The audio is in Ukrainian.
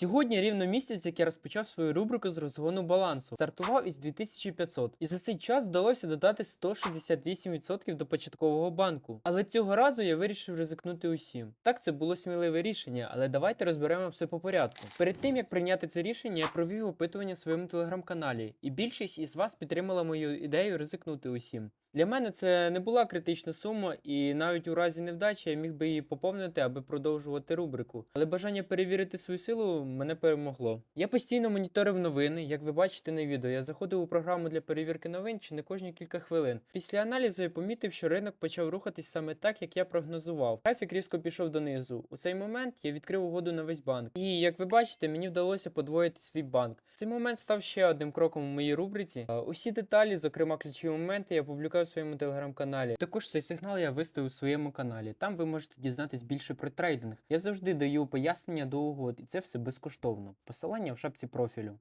Сьогодні рівно місяць, як я розпочав свою рубрику з розгону балансу. Стартував із 2500. І за цей час вдалося додати 168% до початкового банку. Але цього разу я вирішив ризикнути усім. Так, це було сміливе рішення, але давайте розберемо все по порядку. Перед тим як прийняти це рішення, я провів опитування в своєму телеграм-каналі, і більшість із вас підтримала мою ідею ризикнути усім. Для мене це не була критична сума, і навіть у разі невдачі я міг би її поповнити, аби продовжувати рубрику. Але бажання перевірити свою силу мене перемогло. Я постійно моніторив новини, як ви бачите на відео. Я заходив у програму для перевірки новин чи не кожні кілька хвилин. Після аналізу я помітив, що ринок почав рухатись саме так, як я прогнозував. Графік різко пішов донизу. У цей момент я відкрив угоду на весь банк. І як ви бачите, мені вдалося подвоїти свій банк. Цей момент став ще одним кроком у моїй рубриці. Е, Усі деталі, зокрема ключові моменти, я публікую в своєму телеграм-каналі. Також цей сигнал я виставив у своєму каналі. Там ви можете дізнатись більше про трейдинг. Я завжди даю пояснення до угод, і це все безкоштовно. Посилання в шапці профілю.